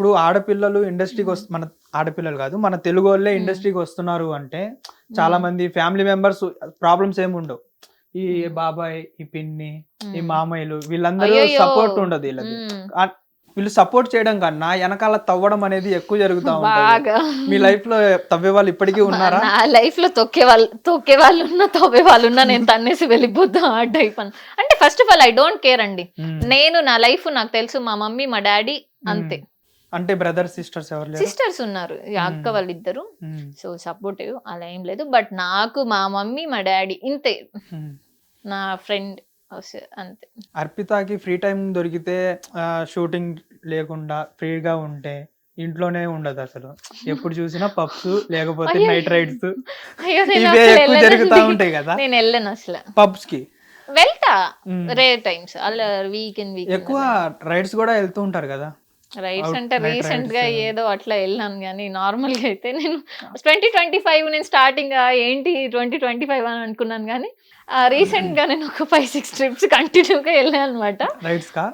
ఇప్పుడు ఆడపిల్లలు ఇండస్ట్రీకి వస్తు మన ఆడపిల్లలు కాదు మన తెలుగు వాళ్ళే. ఇండస్ట్రీకి వస్తున్నారు అంటే చాలా మంది ఫ్యామిలీ మెంబర్స్ ప్రాబ్లమ్స్ ఏమి ఉండవు ఈ. బాబాయ్ ఈ పిన్ని ఈ మ్మ్. మామయ్యలు వీళ్ళందరూ. సపోర్ట్ ఉండదు వీళ్ళది. ఆ- వీళ్ళు సపోర్ట్ చేయడం కన్నా వెనకాల తవ్వడం అనేది ఎక్కువ జరుగుతా ఉంటుంది మీ లైఫ్లో తవ్వే వాళ్ళు ఇప్పటికీ ఉన్నారా నా లైఫ్లో తొక్కే వాళ్ళు తొక్కే వాళ్ళు ఉన్నా తవ్వే వాళ్ళు ఉన్నా నేను తన్నేసి వెళ్ళిపోతా ఆ టైప్ అని అంటే first of all I don't care అండి. నేను నా లైఫ్ నాకు తెలుసు మా మమ్మీ మా డాడీ అంతే. అంటే బ్రదర్ సిస్టర్స్ ఎవరు సిస్టర్స్ ఉన్నారు. అక్క. వాళ్ళిద్దరు. సో సపోర్టివ్ అలా ఏం లేదు. బట్ నాకు మా మమ్మీ మా డాడీ ఇంతే. నా ఫ్రెండ్ అంతే. అర్పితకి ఫ్రీ టైం దొరికితే షూటింగ్ లేకుండా ఫ్రీగా ఉంటే ఇంట్లోనే ఉండదు అసలు. ఎప్పుడు చూసినా పబ్స్ లేకపోతే. Night rides. ఇవే ఎక్కువ జరుగుతా. ఉంటాయి కదా. నేను వెళ్ళను అసలు. పబ్స్కి వెళ్తా. రే టైమ్స్. అలా వీకెండ్ వీక్ ఎక్కువ రైడ్స్ కూడా వెళ్తూ ఉంటారు కదా. Out- అంటే రీసెంట్గా. ఏదో అట్లా వెళ్ళాను కానీ నార్మల్గా అయితే నేను ట్వంటీ ట్వంటీ ఫైవ్ నేను స్టార్టింగ్ ఏంటి ట్వంటీ ట్వంటీ ఫైవ్ అని అనుకున్నాను కానీ రీసెంట్గా నేను ఒక ఫైవ్ సిక్స్ ట్రిప్స్ కంటిన్యూగా వెళ్ళాను అనమాట కా?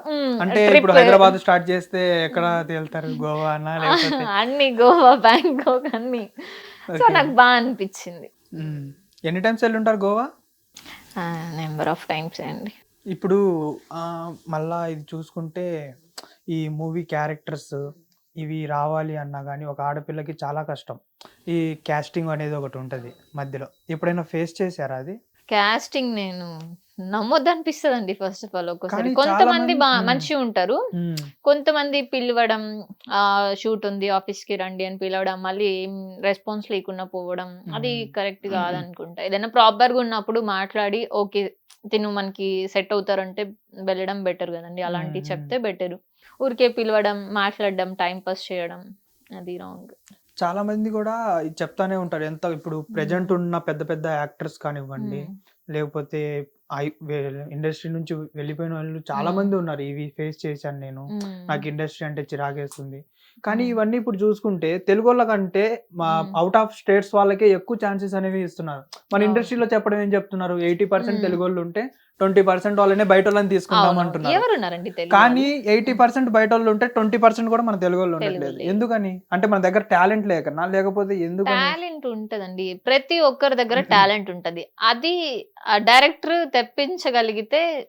అంటే ఇప్పుడు హైదరాబాద్ స్టార్ట్ చేస్తే ఎక్కడ తేలుతారు గోవా అన్నా గోవా బ్యాంకాక్ అన్ని. సో. నాకు బాగా అనిపించింది. మ్మ్. ఎన్ని టైమ్స్ వెళ్ళి ఉంటారు గోవా నెంబర్ ఆఫ్ టైమ్స్ అండి. ఇప్పుడు మళ్ళా ఇది చూసుకుంటే ఈ మూవీ క్యారెక్టర్స్ ఇవి రావాలి అన్నా కానీ ఒక ఆడపిల్లకి చాలా కష్టం. ఈ క్యాస్టింగ్ అనేది ఒకటి ఉంటుంది మధ్యలో. ఎప్పుడైనా ఫేస్ చేశారా అది? కాస్టింగ్ నేను నమ్మొద్దు అనిపిస్తుంది అండి ఫస్ట్ ఆఫ్ ఆల్ ఒక్కోసారి. కానీ కొంతమంది మంది- బా మ్మ్. కొంతమంది పిలవడం ఆ షూట్ ఉంది ఆఫీస్కి రండి అని పిలవడం మళ్ళీ ఏం రెస్పాన్స్ లేకుండా పోవడం అది. కరెక్ట్ కాదనుకుంటా. ఏదైనా ప్రాపర్గా ఉన్నప్పుడు మాట్లాడి ఓకే తిను మనకి సెట్ అవుతారంటే వెళ్ళడం బెటర్ కదండి. అలాంటివి. చెప్తే బెటర్. ఊరికే పిలవడం మాట్లాడడం టైం పాస్ చేయడం అది రాంగ్. చాలా మంది కూడా చెప్తానే ఉంటారు. ఎంత ఇప్పుడు ప్రెజెంట్ ఉన్న పెద్ద పెద్ద యాక్టర్స్ కానివ్వండి లేకపోతే ఇండస్ట్రీ నుంచి వెళ్ళిపోయిన వాళ్ళు చాలా. మంది ఉన్నారు ఇవి ఫేస్ చేశాను నేను నాకు ఇండస్ట్రీ అంటే చిరాకేస్తుంది కానీ ఇవన్నీ ఇప్పుడు చూసుకుంటే తెలుగు వాళ్ళకంటే మా. అవుట్ ఆఫ్ స్టేట్స్ వాళ్ళకే ఎక్కువ ఛాన్సెస్ అనేవి ఇస్తున్నారు మన. ఇండస్ట్రీలో చెప్పడం ఏం చెప్తున్నారు ఎయిటీ పర్సెంట్. తెలుగు వాళ్ళు ఉంటే ట్వంటీ పర్సెంట్ వాళ్ళనే బయట వాళ్ళని తీసుకుంటాం అంటున్నారు. కానీ ఎయిటీ పర్సెంట్ బయట వాళ్ళు ఉంటే ట్వంటీ పర్సెంట్ కూడా మన తెలుగు వాళ్ళు ఉండట్లేదు. లేదు. ఎందుకని? అంటే మన దగ్గర టాలెంట్ లేకనా లేకపోతే ఎందుకని? టాలెంట్ ఉంటదండి. ప్రతి ఒక్కరి దగ్గర టాలెంట్ ఉంటది. అది డైరెక్టర్ తెప్పించగలిగితే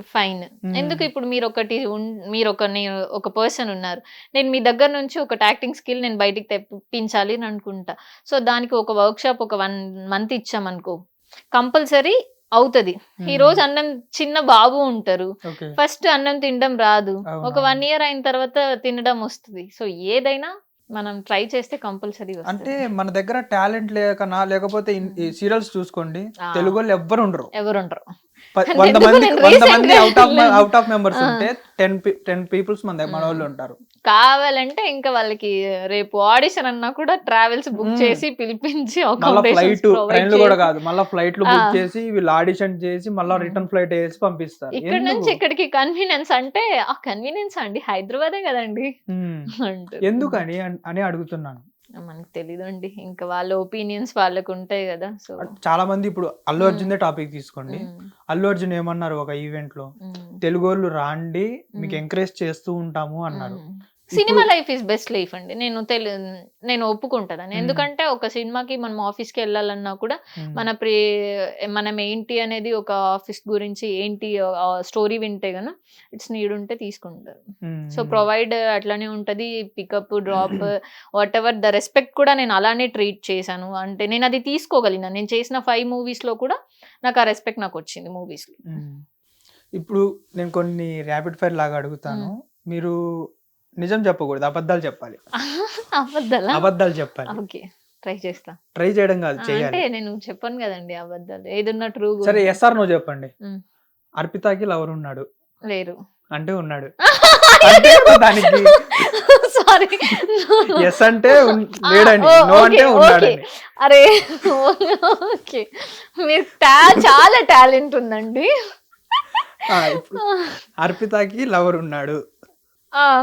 ఫైన్. ఎందుకు ఇప్పుడు మీరు ఒకటి మీరు ఒక ఒక పర్సన్ ఉన్నారు. నేను మీ దగ్గర నుంచి ఒక యాక్టింగ్ స్కిల్ నేను బయటికి తెప్పించాలి అని అనుకుంటా. సో దానికి ఒక వర్క్ షాప్ ఒక వన్ మంత్ ఇచ్చామనుకో కంపల్సరీ అవుతది. ఈ రోజు అన్నం చిన్న బాబు ఉంటారు. ఫస్ట్ అన్నం తినడం రాదు. ఒక వన్. ఇయర్ అయిన తర్వాత తినడం వస్తుంది. సో ఏదైనా మనం ట్రై చేస్తే కంపల్సరీ అంటే మన దగ్గర టాలెంట్ లేకనా లేకపోతే సీరియల్స్ చూసుకోండి. తెలుగు వాళ్ళు ఎవ్వరు ఉండరు. ఎవరు అంటే వంద మంది వంద మంది out of. Out of members. ఉంటే టెన్ టెన్ పీపుల్స్ మన మన. వాళ్ళు ఉంటారు కావాలంటే ఇంకా వాళ్ళకి రేపు ఆడిషన్ అన్నా కూడా ట్రావెల్స్ బుక్. చేసి పిలిపించి ఫ్లైట్ ట్రైన్లు కూడా కాదు మళ్ళీ ఫ్లైట్లు బుక్. చేసి వీళ్ళు ఆడిషన్ చేసి మళ్ళీ. రిటర్న్ ఫ్లైట్ వేసి పంపిస్తారు ఇక్కడ? నుంచి ఇక్కడికి కన్వీనియన్స్ అంటే ఆ కన్వీనియన్స్ అండి హైదరాబాదే కదండి. ఎందుకని అని అడుగుతున్నాను మనకు తెలీదు అండి ఇంకా వాళ్ళ ఒపీనియన్స్ వాళ్ళకు ఉంటాయి కదా సో. చాలా మంది ఇప్పుడు అల్లు అర్జున్ టాపిక్ తీసుకోండి. అల్లు అర్జున్ ఏమన్నారు ఒక ఈవెంట్లో? తెలుగు రాండి మీకు. ఎంకరేజ్ చేస్తూ ఉంటాము అన్నారు. Cinema life is best life అండి. నేను తెలి నేను ఒప్పుకుంటాను. ఎందుకంటే ఒక సినిమాకి మనం ఆఫీస్కి వెళ్ళాలన్నా కూడా. మన ప్రే మనం ఏంటి అనేది ఒక ఆఫీస్ గురించి ఏంటి స్టోరీ వింటే గన ఇట్స్ నీడ్ ఉంటే తీసుకుంటారు. సో ప్రొవైడ్ అట్లానే ఉంటది. Pickup drop whatever the respect కూడా నేను అలానే ట్రీట్ చేశాను. అంటే నేను అది తీసుకోగలిగిన. నేను చేసిన ఫైవ్ మూవీస్లో కూడా నాకు ఆ రెస్పెక్ట్ నాకు వచ్చింది మూవీస్లో మ్మ్. ఇప్పుడు నేను కొన్ని ర్యాపిడ్ ఫైర్ లాగా అడుగుతాను. మీరు నిజం చెప్పకూడదు అబద్ధాలు చెప్పాలి. అబద్ధాలా? అబద్ధాలు చెప్పాలి. ఓకే ట్రై చేస్తా. ట్రై చేయడం కాదు చేయాలి. అంటే నేను చెప్పాను కదండి అబద్ధాలు ఏదున్నా ట్రూ సరే ఎస్ఆర్ నువ్వు చెప్పండి. అర్పితాకి లవర్ ఉన్నాడు. లేరు. అంటే ఉన్నాడు. అంటే దానికి సారీ ఎస్ అంటే లేడండి. నో అంటే ఉన్నాడని అరే ఓకే. మీరు చాలా టాలెంట్ ఉందండి. అర్పితాకి లవర్ ఉన్నాడు.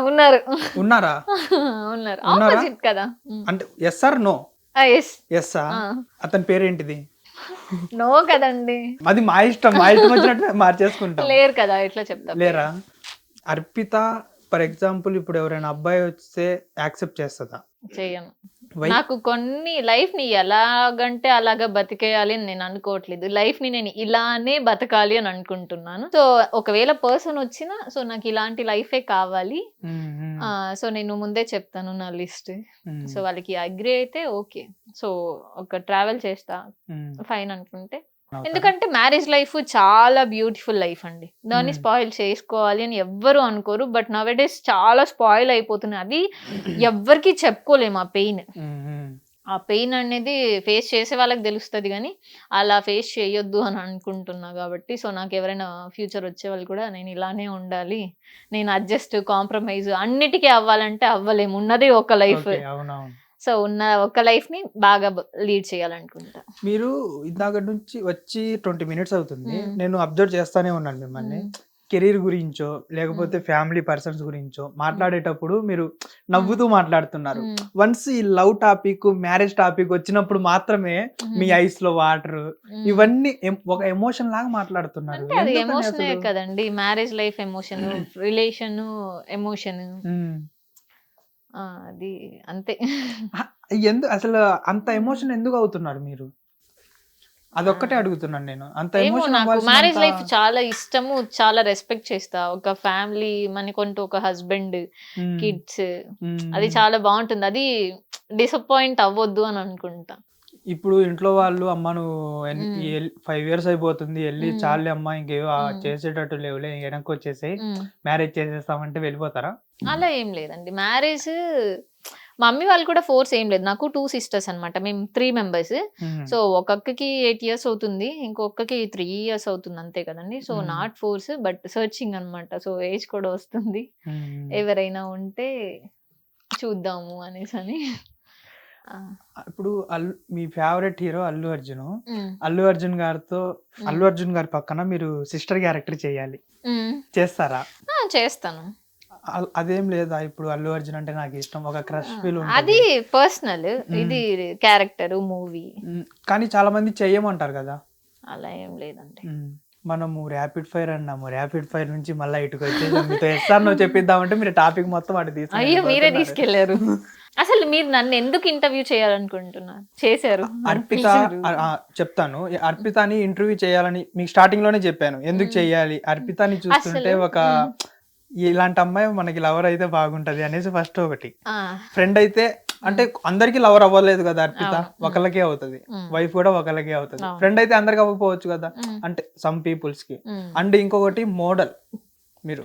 ఉన్నారు. ఉన్నారా? ఉన్నారు? ఆపోజిట్ కదా. అంటే ఎస్ఆర్ నో ఎస్ ఎస్సా అతని పేరేంటిది? నో కదండి. అది మా ఇష్టం మా ఇష్టం వచ్చినట్టు మార్చేసుకుంటాం. లేరు కదా ఎట్లా చెప్తా. లేరా? అర్పిత ఫర్ ఎగ్జాంపుల్ ఇప్పుడు ఎవరైనా అబ్బాయి వస్తే యాక్సెప్ట్ చేస్తుందా? చేయను? నాకు కొన్ని లైఫ్ని ఎలాగంటే అలాగా బతికేయాలి అని నేను అనుకోవట్లేదు. లైఫ్ని నేను ఇలానే బతకాలి అని అనుకుంటున్నాను. సో ఒకవేళ పర్సన్ వచ్చినా సో నాకు ఇలాంటి లైఫే కావాలి. సో నేను ముందే చెప్తాను నా లిస్ట్ సో వాళ్ళకి అగ్రి అయితే ఓకే సో ఒక ట్రావెల్ చేస్తా. ఫైన్ అనుకుంటే? ఎందుకంటే మ్యారేజ్ లైఫ్ చాలా బ్యూటిఫుల్ లైఫ్ అండి. దాన్ని. స్పాయిల్ చేసుకోవాలి అని ఎవ్వరు అనుకోరు. బట్ నవ్ డేస్ చాలా స్పాయిల్ అయిపోతున్నాయి అది ఎవ్వరికి చెప్పుకోలేము ఆ పెయిన్. ఆ పెయిన్ అనేది ఫేస్ చేసే వాళ్ళకి తెలుస్తుంది కానీ అలా ఫేస్ చేయొద్దు అని అనుకుంటున్నా కాబట్టి. సో నాకు ఎవరైనా ఫ్యూచర్ వచ్చే వాళ్ళు కూడా నేను ఇలానే ఉండాలి. నేను అడ్జస్ట్ కాంప్రమైజ్ అన్నిటికీ అవ్వాలంటే అవ్వలేము. ఉన్నది ఒక లైఫ్. సో ఉన్న ఒక లైఫ్ని బాగా లీడ్ చేయాలనుకుంటా. మీరు ఇందాక నుంచి వచ్చి ట్వంటీ మినిట్స్ అవుతుంది. నేను అబ్జర్వ్ చేస్తానే ఉన్నాను మిమ్మల్ని. కెరీర్ గురించో లేకపోతే ఫ్యామిలీ పర్సన్స్ గురించో మాట్లాడేటప్పుడు మీరు నవ్వుతూ మాట్లాడుతున్నారు. వన్స్ ఈ లవ్ టాపిక్ మ్యారేజ్ టాపిక్ వచ్చినప్పుడు మాత్రమే మీ. ఐస్లో వాటర్. ఇవన్నీ ఒక ఎమోషన్ లాగా మాట్లాడుతున్నారు. ఎమోషనే? కదండి. Marriage life emotion relation emotion. అది అంతే. ఎందు అసలు అంత ఎమోషన్ ఎందుకు అవుతున్నారు మీరు? అదొక్కటే అడుగుతున్నాను నేను. అంత ఏమో ఎమోషన్ నాకు మ్యారేజ్ లైఫ్ చాలా ఇష్టము చాలా రెస్పెక్ట్ చేస్తా. ఒక ఫ్యామిలీ మనకంటూ ఒక హస్బెండ్ కిడ్స్ అది చాలా బాగుంటుంది. అది డిసప్పాయింట్ అవ్వద్దు అని అనుకుంటా. ఇప్పుడు ఇంట్లో వాళ్ళు అమ్మ నువ్వు. ఫైవ్ ఇయర్స్ అయిపోతుంది వెళ్ళి. చాలే అమ్మ ఇంకేవో ఆ. చేసేటట్టు లేవులే వెనక్కి వచ్చేసి. మ్యారేజ్ చేసేస్తామంటే వెళ్ళిపోతారా అలా ఏం లేదండి మ్యారేజ్ మా మమ్మీ వాళ్ళు కూడా ఫోర్స్ ఏం లేదు నాకు టూ సిస్టర్స్ అన్నమాట మేము త్రీ మెంబర్స్. సో ఒక అక్కకి ఎయిట్ ఇయర్స్ అవుతుంది ఇంకొకకి త్రీ ఇయర్స్ అవుతుంది అంతే కదండి so. Not force but searching అన్నమాట సో ఏజ్ కూడా వస్తుంది. ఎవరైనా ఉంటే చూద్దాము అనేసి అని ఇప్పుడు మీ ఫేవరెట్ హీరో అల్లు అర్జున్. అల్లు అర్జున్ గారితో అల్లు అర్జున్ గారి పక్కన మీరు సిస్టర్ క్యారెక్టర్ చేయాలి. చేస్తారా? చేస్తాను. అదేం లేదా? ఇప్పుడు అల్లు అర్జున్ అంటే నాకు ఇష్టం. ఒక క్రష్ ఫీల్ అది పర్సనల్. ఇది క్యారెక్టర్ మూవీ. కానీ చాలా మంది చెయ్యమంటారు కదా? అలా ఏం లేదండి. మనము ర్యాపిడ్ ఫైర్ అన్నాము. ర్యాపిడ్ ఫైర్ నుంచి మళ్ళీ ఇటుకు వచ్చేసి మీతో ఎస్ఆర్ నువ్వు చెప్పిద్దామంటే మీరు టాపిక్ మొత్తం అటు తీసుకుని అయ్యో మీరే. తీసుకెళ్ళారు. అసలు మీరు నన్ను ఎందుకు ఇంటర్వ్యూ చేయాలనుకుంటున్నారు? చేశారు. అర్పిత చెప్తాను. అర్పితని ఇంటర్వ్యూ చేయాలని మీకు స్టార్టింగ్లోనే చెప్పాను. ఎందుకు మ్మ్. చెయ్యాలి అర్పితని చూస్తుంటే ఒక ఇలాంటి అమ్మాయి మనకి లవర్ అయితే బాగుంటది అనేసి ఫస్ట్ ఒకటి. ఫ్రెండ్ అయితే అంటే అందరికి లవర్ అవ్వలేదు కదా అర్పిత. ఒకళ్ళకే అవుతుంది. వైఫ్ కూడా ఒకళ్ళకే అవుతుంది. ఫ్రెండ్ అయితే అందరికి అవ్వకపోవచ్చు కదా. అంటే సమ్ పీపుల్స్కి. అండ్ ఇంకొకటి మోడల్ మీరు